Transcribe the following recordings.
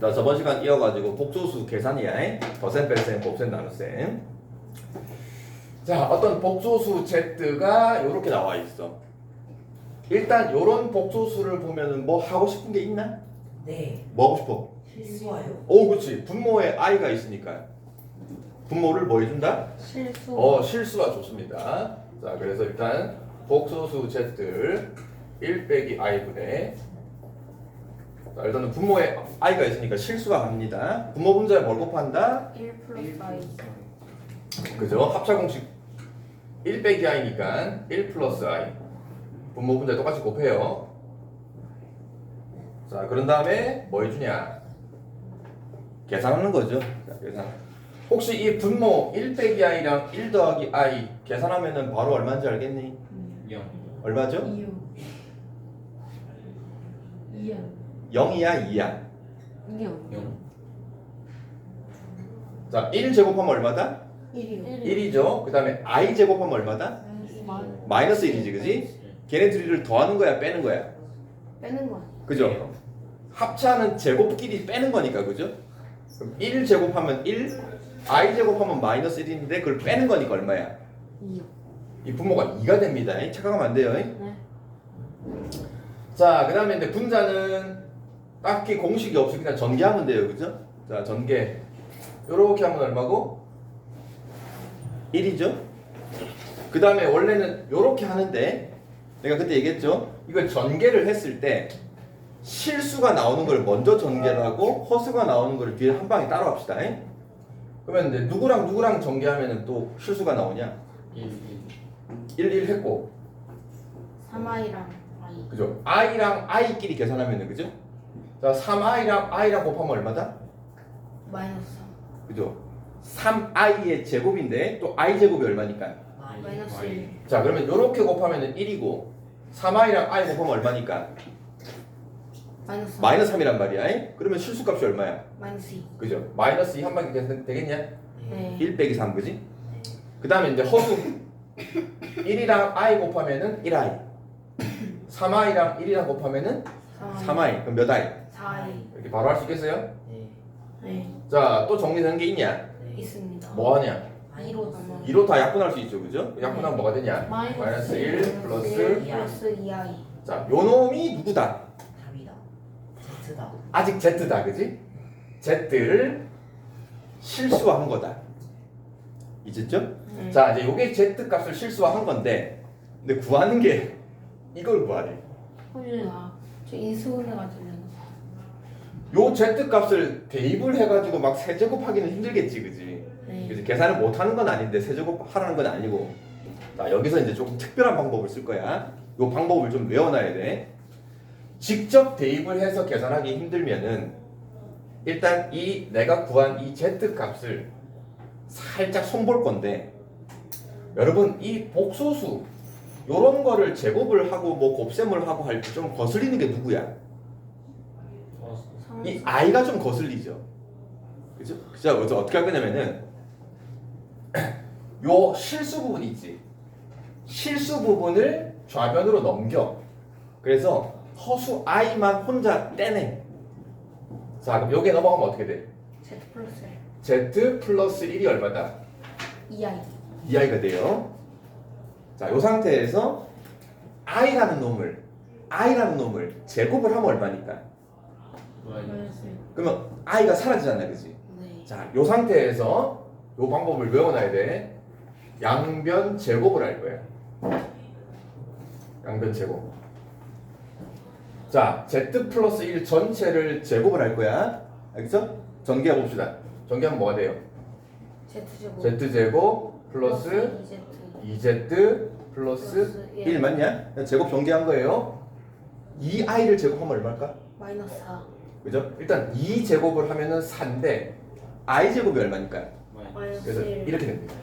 자 저번 시간 이어가지고 복소수 계산이야. 더셈 뺄셈 곱셈 나눗셈. 자 어떤 복소수 z가 이렇게 나와 있어. 일단 요런 복소수를 보면은 뭐 하고 싶은 게 있나? 네. 뭐 하고 싶어? 실수와요. 오 그렇지 분모에 i가 있으니까 분모를 뭐 해준다? 실수. 어 실수가 좋습니다. 자 그래서 일단 복소수 z 1 빼기 i분의 자 일단은 분모에 i가 있으니까 실수가 갑니다. 분모 분자에 뭘 곱한다? 1 플러스 i. 그죠? 합차 공식 1 빼기 i니까 1 플러스 i 분모 분자 똑같이 곱해요. 자 그런 다음에 뭐 해주냐? 계산하는 거죠. 자, 계산. 혹시 이 분모 1 빼기 i랑 1 더하기 i 계산하면은 바로 얼마인지 알겠니? 0 얼마죠? 2요. 2요. 0이야 2야. 2요. 0 자, 1 제곱하면 얼마다? 1이요. 1이죠. 그 다음에 i 제곱하면 얼마다? 마이너스 1이지, 그지? 걔네 둘이를 더하는 거야, 빼는 거야? 빼는 거야. 그죠? 합차는 제곱끼리 빼는 거니까, 그죠? 그럼 1 제곱하면 1, i 제곱하면 마이너스 1인데 그걸 빼는 거니까 얼마야? 2요. 이 분모가 2가 됩니다. 착각하면 안 돼요. 네. 자, 그 다음에 이제 분자는 딱히 공식이 없이 그냥 전개하면 돼요. 그죠? 자, 전개. 요렇게 하면 얼마고? 1이죠? 그 다음에 원래는 요렇게 하는데 내가 그때 얘기했죠? 이걸 전개를 했을 때 실수가 나오는 걸 먼저 전개를 하고 허수가 나오는 걸 뒤에 한 방에 따로 합시다. 잉? 그러면 이제 누구랑 누구랑 전개하면 또 실수가 나오냐? 1 1 1, 1 했고 3i랑 i. 그죠? i랑 i끼리 계산하면은 그죠? 자, 3i랑 i랑 곱하면 얼마다? 마이너스 그죠? 3i의 제곱인데 또 i 제곱이 얼마니까? 마이너스 1. 자, 그러면 이렇게 곱하면은 1이고 3i랑 i 곱하면 얼마니까? 마이너스 3. 마이너스 3이란 말이야. 잉? 그러면 실수값이 얼마야? 마이너스 2. 그죠? 마이너스 2 한 방에 계산 되겠냐? 네. 1 빼기 3 그지? 그 다음에 이제 허수 1이랑 i 곱하면은 1i 3i랑 1이랑 곱하면은 3i 그럼 몇 i? 4i. 이렇게 바로 할 수 있겠어요? 네. 네. 자, 또 정리되는 게 있냐? 네. 있습니다. 뭐 하냐? 2로 남아. 2로 다 약분할 수 있죠, 그죠? 약분하면 뭐가 되냐? 마이너스 1 플러스 1 플러스 2i. 자, 요 놈이 누구다? 답이다. Z다. 아직 Z다, 그지? Z를 실수한 거다. 이제죠? 네. 자, 이제 요게 Z 값을 실수한 건데, 근데 구하는 게 이걸 구하래. 아, 저 인수분해 가지고. 요 Z 값을 대입을 해가지고 막 세제곱하기는 힘들겠지, 그지? 네. 그래서 계산을 못 하는 건 아닌데 세제곱 하라는 건 아니고, 자 여기서 이제 조금 특별한 방법을 쓸 거야. 요 방법을 좀 외워놔야 돼. 직접 대입을 해서 계산하기 힘들면은 일단 이 내가 구한 이 Z 값을 살짝 손볼 건데 여러분 이 복소수 요런 거를 제곱을 하고 뭐 곱셈을 하고 할 때 좀 거슬리는 게 누구야? 이 i가 좀 거슬리죠. 그죠? 그죠? 그래서 어떻게 할 거냐면은 요 실수 부분 있지. 실수 부분을 좌변으로 넘겨. 그래서 허수 i만 혼자 떼내. 자, 그럼 요게 넘어가면 어떻게 돼? Z 플러스 1. z 플러스 1이 얼마다? 2i. 2i가 돼요. 자, 요 상태에서 i라는 놈을 i라는 놈을 제곱을 하면 얼마니까? 1. 그러면 i가 사라지잖아, 그지? 네. 자, 요 상태에서 요 방법을 외워놔야 돼. 양변 제곱을 할 거야. 양변 제곱. 자, z 플러스 1 전체를 제곱을 할 거야. 알겠어? 전개해 봅시다. 전개하면 뭐가 돼요? Z 제곱. z 제곱 플러스 2Z. 2z 플러스 1 맞냐? 제곱 전개한 거예요. 2i를 제곱하면 얼마일까? 마이너스 4. 그죠? 일단 2 제곱을 하면은 4인데 i 제곱이 얼마니까? 마이너스 그래서 1. 이렇게 됩니다.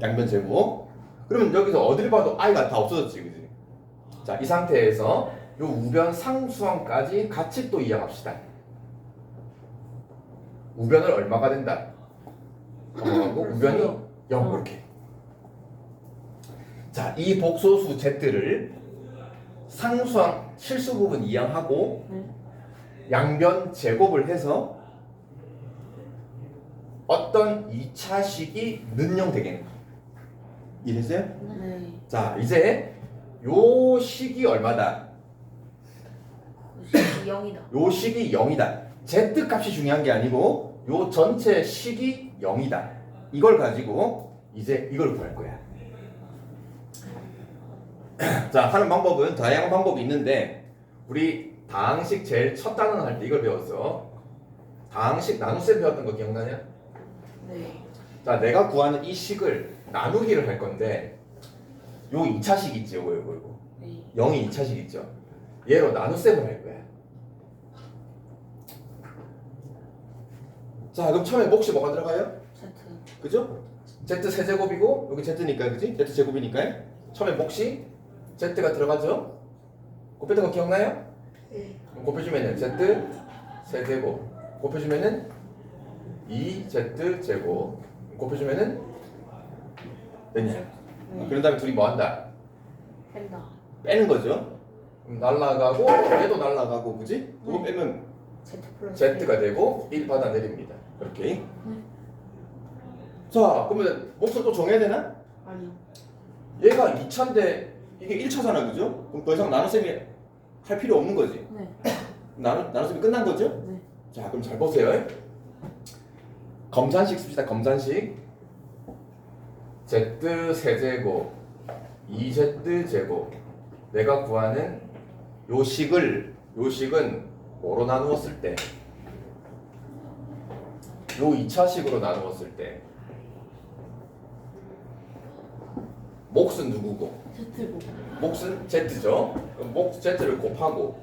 양변 제곱. 그러면 여기서 어딜 봐도 i가 다 없어졌지, 그지? 자, 이 상태에서 요 우변 상수항까지 같이 또 이해합시다. 우변을 얼마가 된다? 넘어가고 우변이 0 이렇게. 자, 이 복소수 z를 상수항 실수 부분 이항하고 네. 양변 제곱을 해서 어떤 2차식이 는용 되겠는 거예요. 이해했어요? 네. 자 이제 요 식이 얼마다? 그 0이다. 요 식이 0이다. z 값이 중요한 게 아니고 요 전체 식이 0이다. 이걸 가지고 이제 이걸 구할 거야. 자 하는 방법은 다양한 방법이 있는데 우리 다항식 제일 첫 단원 할 때 이걸 배웠어. 다항식 나눗셈 배웠던 거 기억나냐? 네. 자 내가 구하는 이 식을 나누기를 할 건데 요 2차식 있지 요거 요거 요거 네. 0이 2차식 있죠 얘로 나눗셈을 할 거야 자 그럼 처음에 몫이 뭐가 들어가요? Z. 그죠? z 세제곱이고 여기 z니까 그지? z 제곱이니까 처음에 몫이 z가 들어가죠? 곱했던 거 기억나요? 네. 그럼 곱해주면은 z 세제곱 곱해주면은 2z 제곱 곱해주면은 됐냐? 네. 그런 다음에 둘이 뭐 한다? 뺀다. 빼는 거죠. 그럼 날라가고 얘도 날라가고 그지? 그거 빼면 Z 플러스. z가 되고 1 받아 내립니다. 이렇게. 자, 그러면 몫을 또 정해야 되나? 아니요. 얘가 2차인데 이게 1차잖아, 그죠? 그럼 더 이상 나눗셈이 할 필요 없는 거지. 네. 나눗셈이 끝난 거죠? 네. 자, 그럼 잘 보세요. 검산식 씁시다. 검산식. z 세제곱 2z 제곱 내가 구하는 요 식을 요 식은 뭐로 나누었을 때? 요 2차식으로 나누었을 때 몫은 누구고? Z고. 몫은 z죠. 그럼 몫 z를 곱하고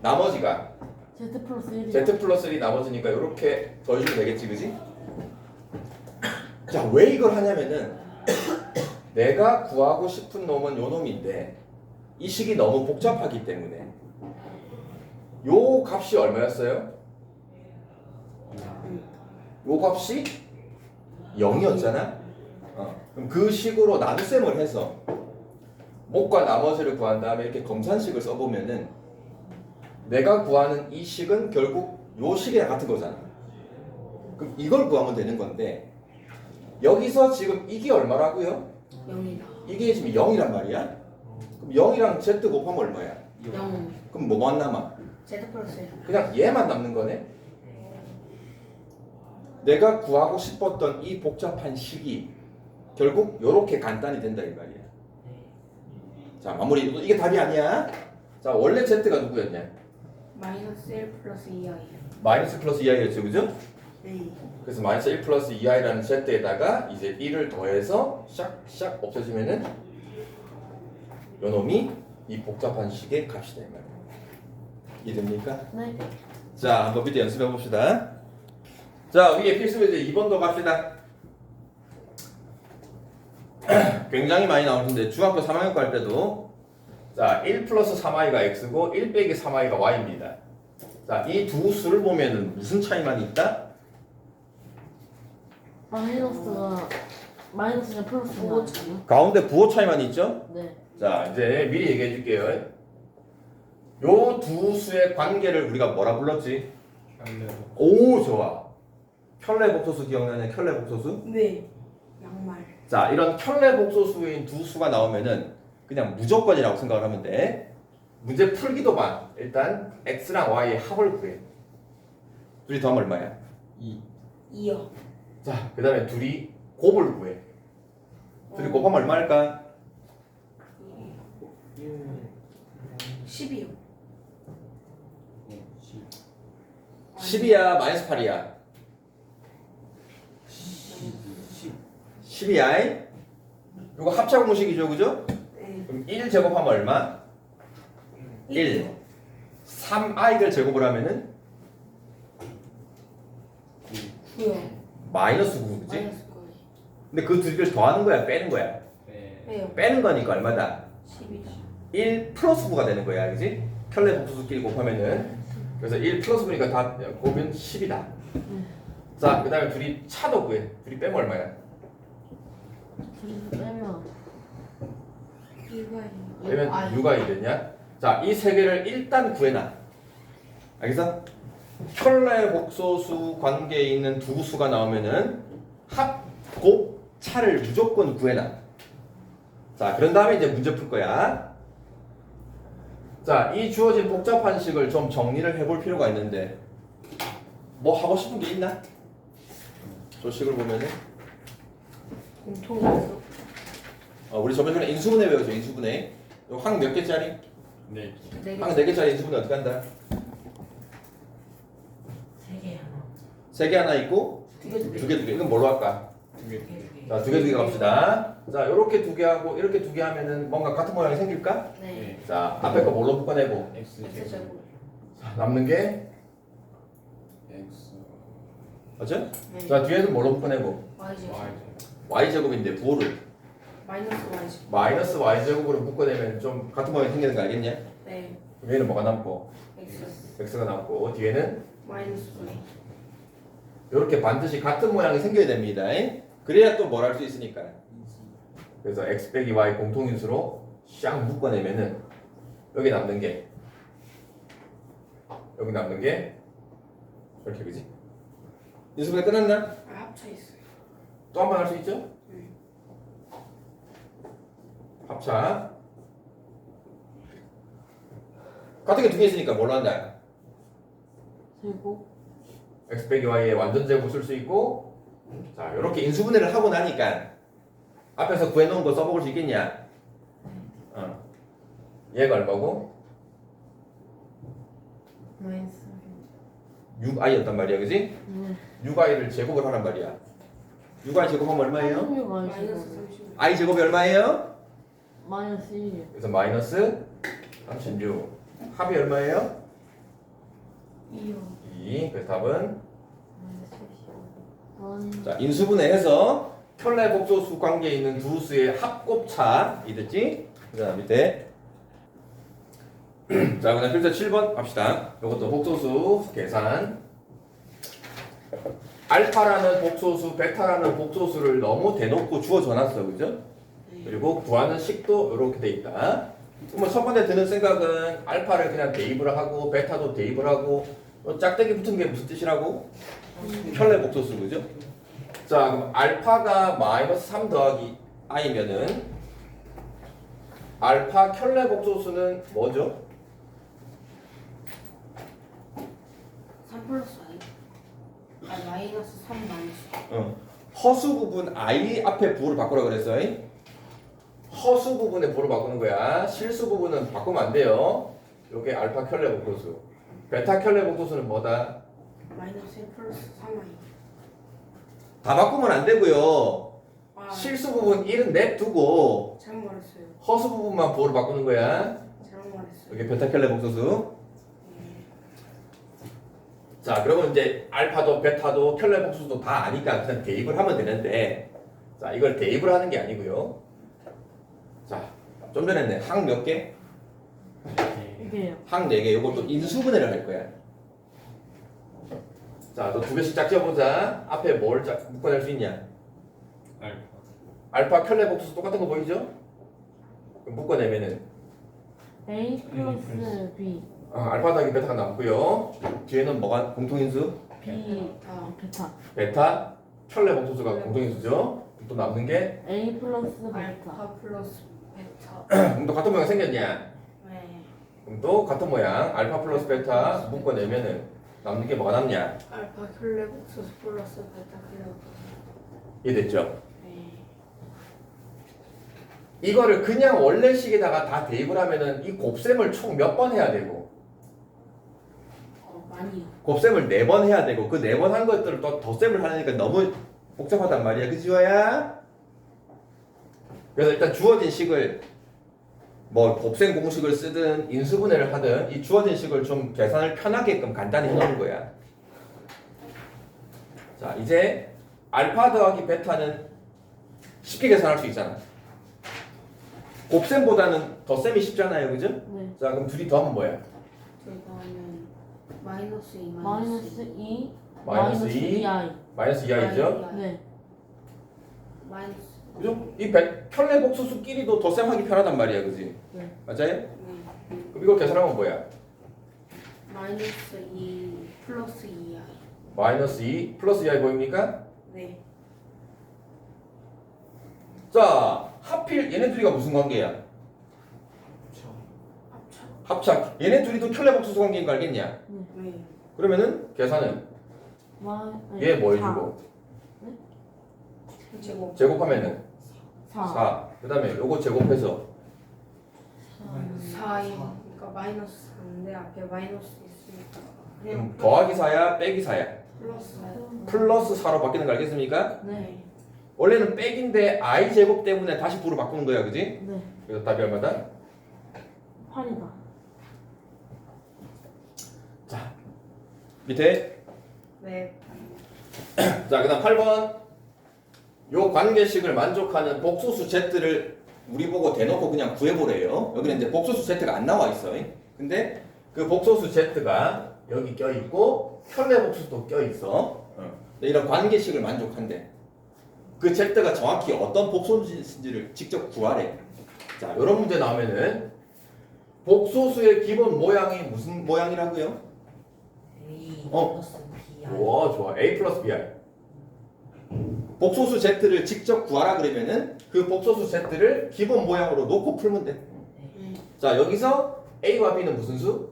나머지가 Z 플러스 1이. Z 플러스 1이 나머지니까 이렇게 더해주면 되겠지, 그지? 자, 왜 이걸 하냐면은 내가 구하고 싶은 놈은 요 놈인데 이 식이 너무 복잡하기 때문에 요 값이 얼마였어요? 요 값이 0이었잖아? 어, 그럼 그 식으로 나눗셈을 해서 목과 나머지를 구한 다음에 이렇게 검산식을 써보면은 내가 구하는 이 식은 결국 요 식이랑 같은 거잖아. 그럼 이걸 구하면 되는 건데 여기서 지금 이게 얼마라고요? 0이다. 이게 지금 0이란 말이야. 그럼 0이랑 z 곱하면 얼마야? 0. 그럼 뭐만 남아? Z 플러스 1. 그냥 얘만 남는 거네. 내가 구하고 싶었던 이 복잡한 식이 결국 요렇게 간단히 된다 이 말이야. 자 마무리 이게 답이 아니야. 자 원래 z가 누구였냐? 마이너스 1 플러스 2i. 마이너스 플러스 2i였죠, 그죠? 네. 그래서 마이너스 1 플러스 2i라는 z에다가 이제 1을 더해서 샥샥 없애주면은 요 놈이 이 복잡한 식의 값이다 이 말이야. 이해됩니까? 네. 자, 한번 밑에 연습해 봅시다. 자, 위에 필수 문제 2번도 갑시다. 굉장히 많이 나오는데 중학교 3학년 갈 때도 자, 1 플러스 3i가 x고 1 빼기 3i가 y입니다. 자, 이 두 수를 보면은 무슨 차이만 있다? 마이너스가 부호 아니에요? 가운데 부호 차이만 있죠? 네. 자, 이제 미리 얘기해 줄게요. 요 두 수의 관계를 우리가 뭐라 불렀지? 오, 좋아. 켤레 복소수 기억나냐? 켤레 복소수? 네. 자, 이런 켤레 복소수인 두 수가 나오면은 그냥 무조건이라고 생각을 하면 돼. 문제 풀기도만 일단 x랑 y의 합을 구해. 둘이 더하면 얼마야? 2요. 자, 그 다음에 둘이 곱을 구해. 둘이 곱하면 얼마일까? 10이요. 10이야, 마이너스 8이야. 10이야. 이거 합차 공식이죠, 그죠? 네. 그럼 1 제곱하면 얼마? 1. 3i를 제곱을 하면은 9요. 마이너스 9, 그지? 마이너스 9. 근데 그 두 개를 더하는 거야, 빼는 거야? 빼요. 빼는 거니까 얼마다? 10이다. 1 플러스 9가 되는 거야, 그지? 켤레 복수수끼리 곱하면은 그래서 1 플러스 9니까 다 곱으면 10이다. 자, 그 다음에 둘이 차도 구해. 둘이 빼면 얼마야? 빼면 2가요. 빼면 6이 됐냐? 자, 이 세 개를 일단 구해놔. 알겠어? 켤레 복소수 관계에 있는 두 수가 나오면은 합, 곱, 차를 무조건 구해놔. 자, 그런 다음에 이제 문제 풀 거야. 자, 이 주어진 복잡한 식을 좀 정리를 해볼 필요가 있는데, 뭐 하고 싶은 게 있나? 저 식을 보면은, 공통인수. 어, 우리 저번 전에 인수분해 배웠죠, 인수분해. 항 몇 개짜리? 네. 네 개. 항 네 개짜리 인수분해 어떻게 한다? 세개 하나. 세 개 하나 있고, 두 개, 두 개. 두 개, 두 개. 이건 뭘로 할까? 두 개. 두 개, 두 개. 자, 두 개, 두 개 갑시다. 자, 요렇게 두 개 하고, 이렇게 두 개 하면은 뭔가 같은 모양이 생길까? 네. 네. 자, 앞에 거 뭘로 묶어내고, X X 제곱. 자, 남는 게, X 맞죠? 네. 자, 뒤에는 뭘로 묶어내고, Y 제곱. Y y제곱인데 부호를 마이너스 Y 제곱. 마이너스 y제곱으로 묶어내면 좀 같은 모양이 생기는 거 알겠냐? 네. 위에는 뭐가 남고, X. x가 남고, 뒤에는 마이너스 Y. 이렇게 반드시 같은 모양이 생겨야 됩니다. 그래야 또 뭘 할 수 있으니까. 그래서 x 빼기 y 공통인수로 샥 묶어내면은 여기 남는 게 여기 남는 게 이렇게 그지? 인수분해 끝났나? 아 합쳐 있어요. 또 한 번 할 수 있죠? 네. 합차 같은 게 두 개 있으니까 뭘로 한다? 제곱. x 빼기 y의 완전 제곱 쓸 수 있고 자 이렇게 인수분해를 하고 나니까 앞에서 구해놓은 거 써먹을 수 있겠냐? 어. 얘가 얼마고? 마이너스. 6i였단 말이야 그지? 네. 6i를 제곱을 하란 말이야 6i 제곱하면 얼마예요? 36 마이너스 마이너스 36. i 제곱이 얼마예요? 마이너스 1이요. 그래서 마이너스 36 합이 얼마예요? 2요. 2 그래서 답은 마이너스 10. 자 인수분해해서 켤레 복소수 관계에 있는 두 수의 합곱차 이랬지? 그 다음 밑에 자 그다음 필터 7번 갑시다 이것도 복소수 계산 알파라는 복소수 베타라는 복소수를 너무 대놓고 주어 져 놨어 그죠? 그리고 구하는 식도 이렇게 돼 있다 그러면 첫 번째 드는 생각은 알파를 그냥 대입을 하고 베타도 대입을 하고 어, 짝대기 붙은 게 무슨 뜻이라고? 켤레 복소수 그죠? 자 그럼 알파가 마이너스 3 더하기 i면은 알파 켤레 복소수는 뭐죠? 3 플러스 I. 아 마이너스 3 마이너스. 어. 허수 부분 i 앞에 부호를 바꾸라 그랬어. 잉? 허수 부분에 부호를 바꾸는 거야. 실수 부분은 바꾸면 안 돼요. 요게 알파 켤레 복소수. 베타 켤레 복소수는 뭐다? 마이너스 1 플러스 3 I. 다 바꾸면 안 되고요. 아 실수 부분 1은 냅두고 잘못 말했어요. 허수 부분만 부호를 바꾸는 거야. 잘못 말했어요. 이게 베타 켤레 복소수. 네. 자, 그러면 이제 알파도 베타도 켤레 복수도 다 아니까 그냥 대입을 하면 되는데 자, 이걸 대입을 하는 게 아니고요. 자, 좀 전에 했네. 항 몇 개? 네. 이게요. 항네 개. 이것도 인수분해를 할 거야. 자, 너 두 개씩 짝지어 보자. 앞에 뭘 짝, 묶어낼 수 있냐? 알파 알파 켤레 복수 똑같은 거 보이죠? 그럼 묶어내면은 A 플러스 B. 어, 알파 더하기 베타가 남고요. 뒤에는 뭐가 공통인수? B. 아. 베타. 베타 켤레 복수가 공통인수죠. 또 남는 게 A 플러스 베타. 알파 플러스 베타. 그럼 또 같은 모양 생겼냐? 네. 그럼 또 같은 모양 알파 플러스 베타 묶어내면은 남는 게 뭐가 남냐? 알파 켤레 복소수 플러스 베타 켤레 복소수. 이해됐죠? 네. 이거를 그냥 원래 식에다가 다 대입을 하면은 이 곱셈을 총 몇 번 해야 되고. 곱셈을 네 번 해야 되고 그 네 번 한 것들을 또 덧셈을 하니까 너무 복잡하단 말이야 그 지호야? 그래서 일단 주어진 식을 뭐 곱셈 공식을 쓰든 인수분해를 하든 이 주어진 식을 좀 계산을 편하게끔 간단히 해놓은 거야 자 이제 알파 더하기 베타는 쉽게 계산할 수 있잖아 곱셈보다는 덧셈이 쉽잖아요 그죠? 네. 자 그럼 둘이 더하면 뭐야? 저희가 하면 마이너스 2 마이너스 2. 마이너스 2 2i. 마이너스 2i죠? 네. 마이너스. 그죠? 이 백, 켤레 복수수끼리도 덧셈하기 편하단 말이야, 그지? 네. 맞아요? 네. 그럼 이걸 계산하면 뭐야? 마이너스 2 플러스 2i. 마이너스 2 플러스 2i 보입니까? 네. 자 하필 얘네 둘이가 무슨 관계야? 합작 얘네 둘이 또 켤레복수수 관계인 거 알겠냐? 네. 그러면은 계산은 마얘뭐 해주고 제곱. 제곱하면은 4 4. 그 다음에 요거 제곱해서 4이. 그러니까 마이너스 4인데 앞에 마이너스 있으니까. 음, 더하기 4야 빼기 4야 플러스. 플러스 4로 바뀌는 거 알겠습니까? 네. 원래는 백인데 i 제곱 때문에 다시 부로 바꾸는 거야 그지? 네. 그래서 답이 얼마다? 8이다. 밑에? 네. 자 그다음 8번. 요 관계식을 만족하는 복소수 z를 우리 보고 대놓고 그냥 구해보래요. 여기는 이제 복소수 z가 안 나와 있어 근데 그 복소수 z가 여기 껴 있고 현대 복수도 껴 있어. 어. 근데 이런 관계식을 만족한대. 그 z가 정확히 어떤 복소수인지를 직접 구하래. 자 이런 문제 나오면은 복소수의 기본 모양이 무슨 모양이라고요? A 어. 플러스 B I. 와 좋아 a 플러스 bi 복소수 z를 직접 구하라 그러면은 그 복소수 z를 기본 모양으로 놓고 풀면 돼. 음. 자 여기서 a와 b는 무슨 수?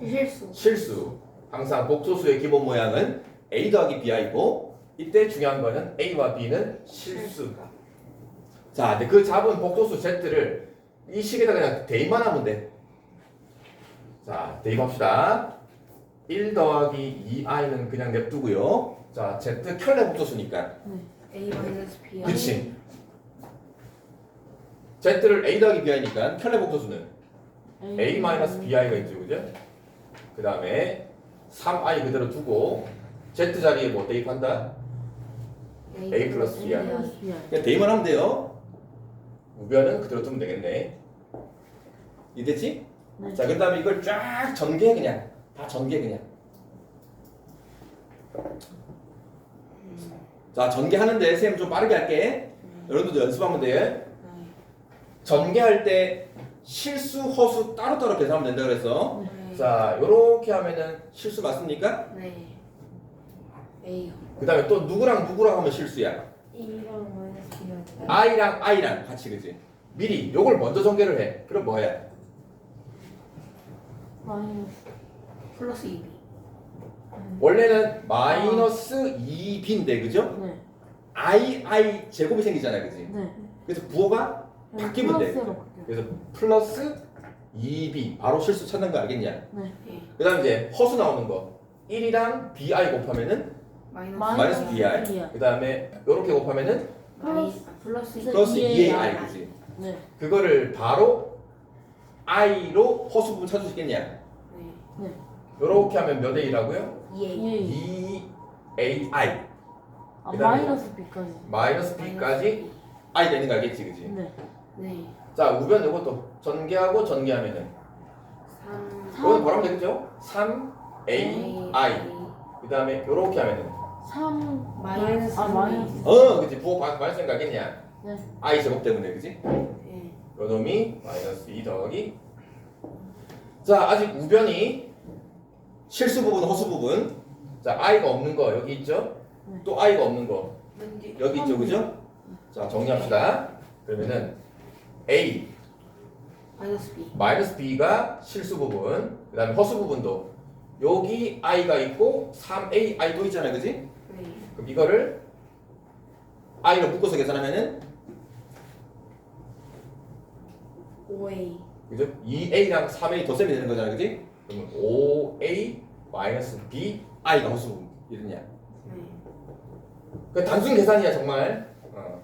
실수. 실수. 항상 복소수의 기본 모양은 a 더하기 bi고 이때 중요한 거는 a와 b는 실수. 자, 근데 그 잡은 복소수 z를 이 식에다 그냥 대입만 하면 돼. 자, 대입합시다. 1 더하기 2i는 그냥 냅두고요. 자, z 켤레 복소수니까. A 마이너스 B. 그치. z를 a 더하기 bi니까 켤레 복소수는 a 마이너스 bi가 있죠, 그죠? 그 다음에 3i 그대로 두고 z 자리에 뭐 대입한다? a 플러스 b야. 그냥 대입만 하면 돼요. 우변은 그대로 두면 되겠네. 이됐지? 네. 자, 그 다음에 이걸 쫙 전개 그냥. 다 전개 그냥. 자, 전개하는데 쌤 좀 빠르게 할게. 여러분들도 연습하면 돼. 네. 전개할 때 실수, 허수 따로따로 계산하면 된다 그랬어. 네. 자, 요렇게 하면은 실수 맞습니까? 네. A요. 그 다음에 또 누구랑 누구랑 하면 실수야. 1랑 마이너스 B I. i랑 i랑 같이 그지? 미리 요걸 먼저 전개를 해. 그럼 뭐야? 마이너스 플러스 2B. 원래는 마이너스 2b인데 그죠? 네. i i 제곱이 생기잖아요, 그지? 네. 그래서 부호가 바뀌면 돼. 플러스로 바뀌어요. 그래서 플러스 2b 바로 실수 찾는 거 알겠냐? 네. 그다음 이제 허수 나오는 거 1이랑 bi 곱하면은 마이너스. 마이너스 bi. B야. 그다음에 요렇게 곱하면은 마이 플러스 플러스 2ai. 2ai 그지? 네. 그거를 바로 i로 허수 부분 찾을 수 있겠냐? 네. 요렇게 하면 몇 a라고요? 2A. 2ai 아, 그다음에 마이너스 B까지. 마이너스 b까지 i 되는 거 알겠지, 그지? 네. 네. 자 우변 요것도 전개하고 전개하면은 3. 이건 뭐라면 되겠죠? 3ai 그 다음에 요렇게 하면은 3 마이너스 아, 마이너스. 어 그치 부호 마- 마이너스 생각하겠냐? 네. i 제곱 때문에 그지? 네. 요 놈이 마이너스 2 더하기 자 아직 우변이 실수 부분 허수 부분 자 i가 없는 거 여기 있죠? 네. 또 i가 없는 거 여기 있죠 그죠? 자 정리합시다 그러면은 a 마이너스 B. 마이너스 b가 실수 부분 그 다음에 허수 부분도 여기 i가 있고 3ai도 있잖아요 그지? 네. 그럼 이거를 i로 묶어서 계산하면은 5A. 그죠? 2a랑 3a 덧셈이 되는 거잖아요 그지? 그러면 5a 마이너스 b i가 허수 부분 이랬냐 네. 그 단순 계산이야 정말 어.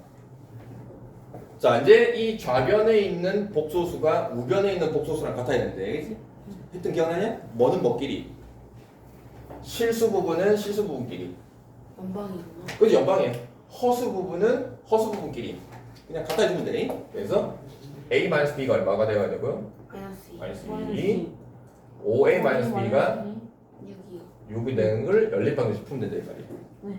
자 이제 이 좌변에 있는 복소수가 우변에 있는 복소수랑 같아야 되는데 그지? 했던 기억나냐? 뭐는 뭐끼리 실수 부분은 실수 부분끼리 연방이구나. 그지 연방이에요 허수 부분은 허수 부분끼리 그냥 갖다 해주면 돼 그래서 a 마이너스 b가 얼마가 되어야 되고요? 마이너스 2. 마이너스 마이너스 2 B. 5a 마이너스 b가 마이너스 6이요. 6이 되는 걸 연립 방정식 풀면 된다 이 말이에요 네.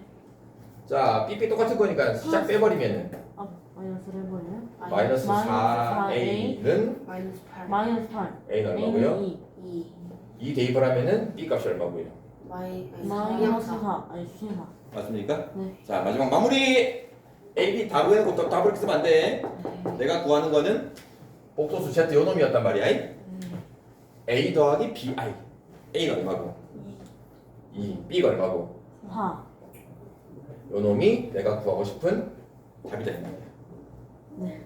자 삐삐 똑같은 거니까 시작 빼버리면은. 아, 마이너스를 해버리면 마이너스 마이너스 4a는 마이너스 8. 마이너스 8. a는 얼마고요? 2. 2. 2 대입을 하면은 B 값이 얼마고요? 마이 마이너스 상향사 4 아니 수행사 맞습니까? 네. 자 마지막 마무리 A, B 다 구해놓고 또 답을 쓰면 안 돼 내가 구하는 거는 복소수 Z 요 놈이었단 말이야 A 더하기 BI A가 얼마고? 2 B가 얼마고? 4요 놈이 내가 구하고 싶은 답이다 이 말이야 네.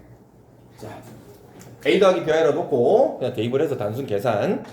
자 A 더하기 BI로 놓고 그냥 대입을 해서 단순 계산